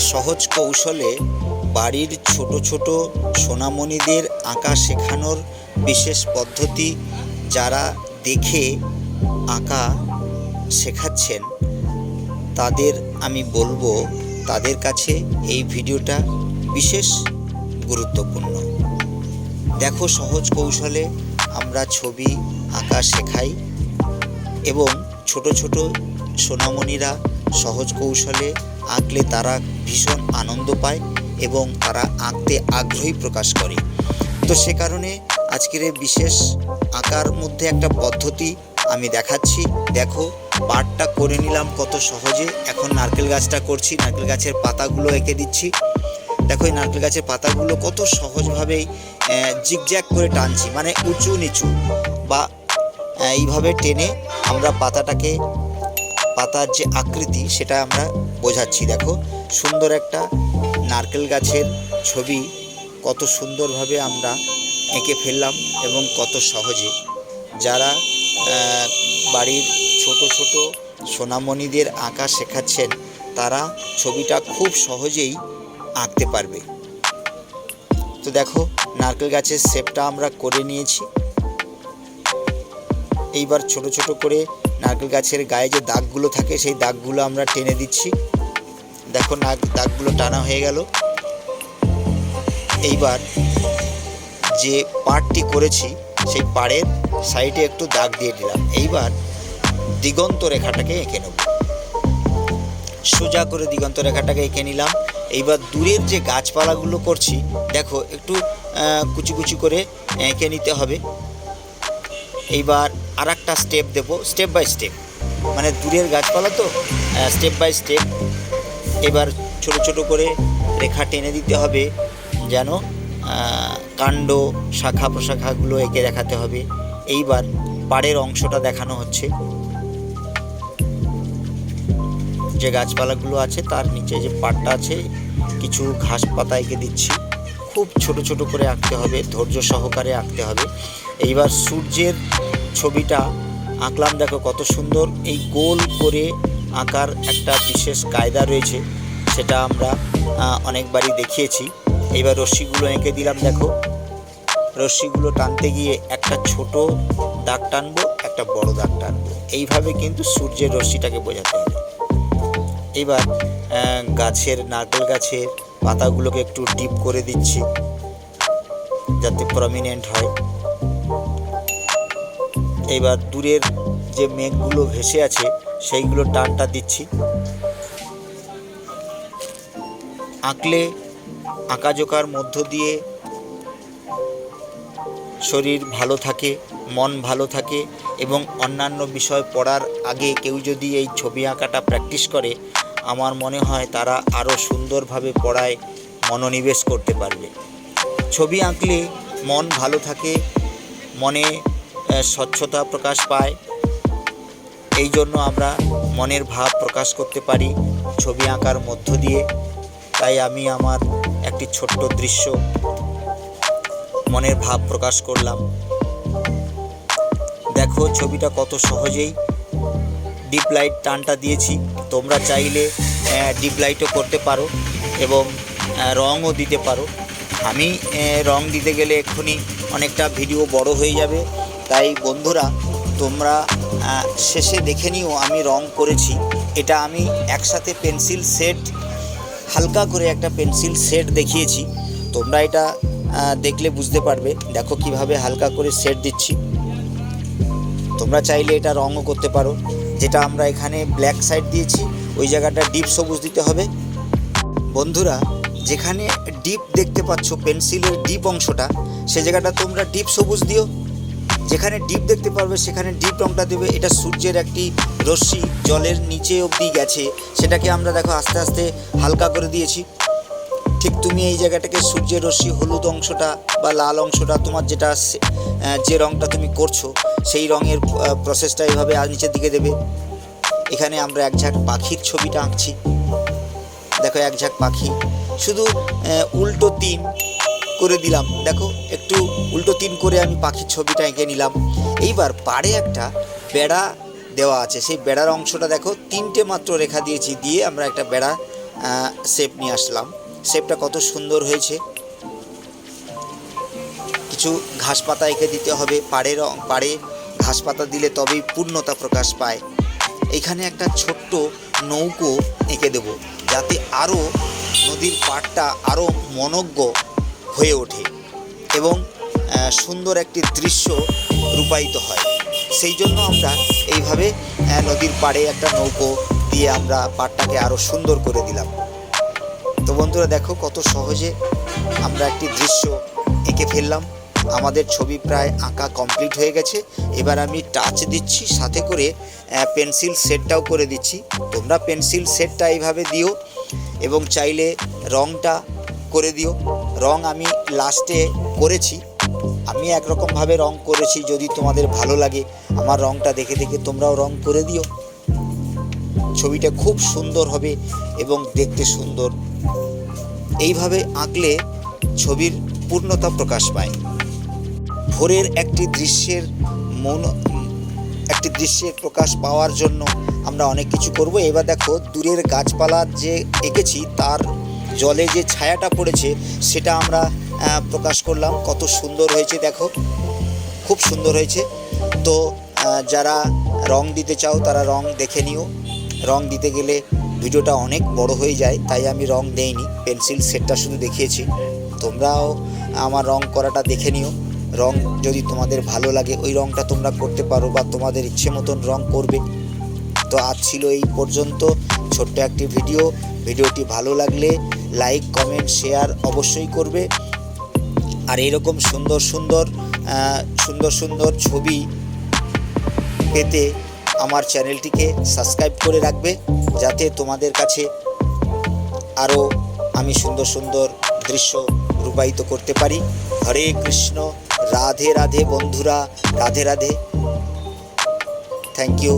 সহজ কৌশলে বাড়ির ছোট ছোট সোনামণিদের আঁকা শেখানোর বিশেষ পদ্ধতি যারা দেখে আঁকা শেখাচ্ছেন, তাদের আমি বলব তাদের কাছে এই ভিডিওটা বিশেষ গুরুত্বপূর্ণ। দেখো সহজ কৌশলে আমরা ছবি আঁকা শেখাই এবং ছোট ছোট সোনামণিরা সহজ কৌশলে আঁকলে তারা ভীষণ আনন্দ পায় এবং তারা আঁকতে আগ্রহী প্রকাশ করে। তো সে কারণে আজকের বিশেষ আঁকার মধ্যে একটা পদ্ধতি আমি দেখাচ্ছি। দেখো পাটটা করে নিলাম কত সহজে। এখন নারকেল গাছটা করছি, নারকেল গাছের পাতাগুলো এঁকে দিচ্ছি। দেখো, এই নারকেল গাছের পাতাগুলো কত সহজভাবেই জিগজ্যাগ করে টানছি। মানে উঁচু নিচু বা এইভাবে টেনে আমরা পাতাটাকে পাতার যে আকৃতি, সেটা আমরা বোঝাচ্ছি। দেখো, সুন্দর একটা নারকেল গাছের ছবি, কত সুন্দরভাবে আমরা এঁকে ফেললাম এবং কত সহজে। যারা বাড়ির ছোট ছোট সোনামণিদের আঁকা শেখাচ্ছেন, তারা ছবিটা খুব সহজেই আঁকতে পারবে। তো দেখো, নারকেল গাছের শেপটা আমরা করে নিয়েছি। এইবার ছোট ছোট করে নারকেল গাছের গায়ে যে দাগগুলো থাকে, সেই দাগগুলো আমরা টেনে দিচ্ছি। দেখো নাক দাগগুলো টানা হয়ে গেল। এইবার যে পাড়টি করেছি, সেই পাড়ের সাইডে একটু দাগ দিয়ে দিলাম এইবার দিগন্ত রেখাটাকে এঁকে নেব। সোজা করে দিগন্ত রেখাটাকে এঁকে নিলাম। এইবার দূরের যে গাছপালাগুলো করছি, দেখো একটু কুচি কুচি করে এঁকে নিতে হবে। এইবার আর একটা স্টেপ দেবো স্টেপ বাই স্টেপ মানে দূরের গাছপালা তো স্টেপ বাই স্টেপ এবার ছোট ছোট করে রেখা টেনে দিতে হবে, যেন কাণ্ড, শাখা প্রশাখাগুলো এঁকে দেখাতে হবে। এইবার পাড়ের অংশটা দেখানো হচ্ছে। যে গাছপালাগুলো আছে, তার নিচে যে পাড়টা আছে, কিছু ঘাস পাতা এঁকে দিচ্ছি। খুব ছোট ছোট করে আঁকতে হবে, ধৈর্য সহকারে আঁকতে হবে। এইবার সূর্যের ছবিটা আঁকলাম, দেখো কত সুন্দর। এই গোল করে আঁকার একটা বিশেষ কায়দা রয়েছে, সেটা আমরা অনেকবারই দেখিয়েছি। এইবার রশ্মিগুলো এঁকে দিলাম, দেখো। রশ্মিগুলো টানতে গিয়ে একটা ছোট দাগ টানবো, একটা বড় দাগ টানবো। এইভাবে কিন্তু সূর্যের রশ্মিটাকে বোঝাতে হবে এবার গাছের, নারকেল গাছের পাতাগুলোকে একটু ডিপ করে দিচ্ছি, যাতে প্রমিনেন্ট হয়। এবার দূরের যে মেঘগুলো ভেসে আছে, সেইগুলো টানটা দিচ্ছি। আঁকলে আঁকাজোকার মধ্য দিয়ে শরীর ভালো থাকে, মন ভালো থাকে এবং অন্যান্য বিষয় পড়ার আগে কেউ যদি এই ছবি আঁকাটা প্র্যাকটিস করে আমার মনে হয় তারা আরও সুন্দরভাবে পড়ায় মনোনিবেশ করতে পারবে। ছবি আঁকলে মন ভালো থাকে, মনে স্বচ্ছতা প্রকাশ পায়। এই জন্য আমরা মনের ভাব প্রকাশ করতে পারি ছবি আঁকার মধ্য দিয়ে। তাই আমি আমার একটি ছোট্ট দৃশ্য মনের ভাব প্রকাশ করলাম। দেখো ছবিটা কত সহজেই ডিপ লাইট টানটা দিয়েছি। তোমরা চাইলে ডিপ লাইটও করতে পারো এবং রঙও দিতে পারো। আমি রং দিতে গেলে এক্ষুনি অনেকটা ভিডিও বড় হয়ে যাবে। তাই বন্ধুরা, তোমরা শেষে দেখে নিও আমি রং করেছি। এটা আমি একসাথে পেন্সিল সেট, হালকা করে একটা পেন্সিল সেট দেখিয়েছি। তোমরা এটা দেখলে বুঝতে পারবে। দেখো কীভাবে হালকা করে সেট দিচ্ছি। তোমরা চাইলে এটা রঙও করতে পারো। যেটা আমরা এখানে ব্ল্যাক সাইড দিয়েছি, ওই জায়গাটা ডিপ সবুজ দিতে হবে। বন্ধুরা, যেখানে ডিপ দেখতে পাচ্ছ পেন্সিলের ডিপ অংশটা, সে জায়গাটা তোমরা ডিপ সবুজ দিও। যেখানে ডিপ দেখতে পারবে, সেখানে ডিপ রংটা দেবে। এটা সূর্যের একটি রশ্মি, জলের নিচে অবধি গেছে। সেটাকে আমরা দেখো আস্তে আস্তে হালকা করে দিয়েছি। ঠিক তুমি এই জায়গাটাকে সূর্যের রশ্মি, হলুদ অংশটা বা লাল অংশটা, তোমার যেটা যে রংটা তুমি করছ, সেই রঙের প্রসেসটা এইভাবে আর নিচের দিকে দেবে। এখানে আমরা এক ঝাঁক পাখির ছবিটা আঁকছি। দেখো, এক ঝাঁক পাখি। শুধু উল্টো তিন করে দিলাম। দেখো, একটু উল্টো তিন করে আমি পাখির ছবিটা এঁকে নিলাম। এইবার পাড়ে একটা বেড়া দেওয়া আছে। সেই বেড়ার অংশটা দেখো, তিনটে মাত্র রেখা দিয়েছি, দিয়ে আমরা একটা বেড়া শেপ নিয়ে আসলাম। শেপটা কত সুন্দর হয়েছে। কিছু ঘাস পাতা এঁকে দিতে হবে, পাড়ে রং, পাড়ে ঘাস পাতা দিলে তবেই পূর্ণতা প্রকাশ পায়। এখানে একটা ছোট্ট নৌকো এঁকে দেব, যাতে আরও নদীর পাড়টা আরও মনজ্ঞ হয়ে ওঠে এবং সুন্দর একটি দৃশ্য রূপায়িত হয়। সেই জন্য আমরা এইভাবে নদীর পাড়ে একটা নৌকো দিয়ে আমরা পাড়টাকে আরও সুন্দর করে দিলাম। বন্ধুরা দেখো কত সহজে আমরা একটি দৃশ্য এঁকে ফেললাম। আমাদের ছবি প্রায় আঁকা কমপ্লিট হয়ে গেছে। এবার আমি টাচ দিচ্ছি, সাথে করে পেন্সিল সেটটাও করে দিচ্ছি। তোমরা পেন্সিল সেটটা এইভাবে দিও এবং চাইলে রংটা করে দিও। রং আমি লাস্টে করেছি। আমি একরকমভাবে রং করেছি যদি তোমাদের ভালো লাগে। আমার রংটা দেখে দেখে তোমরাও রং করে দিও। ছবিটা খুব সুন্দর হবে এবং দেখতে সুন্দর এইভাবে আঁকলে ছবির পূর্ণতা প্রকাশ পায়। ভোরের একটি দৃশ্যের মন, একটি দৃশ্যের প্রকাশ পাওয়ার জন্য আমরা অনেক কিছু করব। এবার দেখো, দূরের গাছপালা যে এঁকেছি, তার জলে যে ছায়াটা পড়েছে, সেটা আমরা প্রকাশ করলাম। কত সুন্দর হয়েছে, দেখো। খুব সুন্দর হয়েছে। তো যারা রং দিতে চাও, তারা রং দেখে নিও। রং দিতে গেলে ভিডিওটা অনেক বড় হয়ে যায়, তাই আমি রং দেইনি। পেন্সিল সেটটা শুধু দেখিয়েছি। তোমরাও আমার রং করাটা দেখে নিও। রং যদি তোমাদের ভালো লাগে, ওই রংটা তোমরা করতে পারো বা তোমাদের ইচ্ছে মতন রং করবে। তো আজ ছিল এই পর্যন্ত। ছোট্ট একটি ভিডিও। ভিডিওটি ভালো লাগলে লাইক, কমেন্ট, শেয়ার অবশ্যই করবে। আর এরকম সুন্দর সুন্দর সুন্দর সুন্দর ছবি পেতে আমার চ্যানেলটিকে সাবস্ক্রাইব করে রাখবে। যাতে তোমাদের কাছে আরও আমি সুন্দর সুন্দর দৃশ্য রূপায়িত করতে পারি। হরে কৃষ্ণ, রাধে রাধে বন্ধুরা, রাধে রাধে। Thank you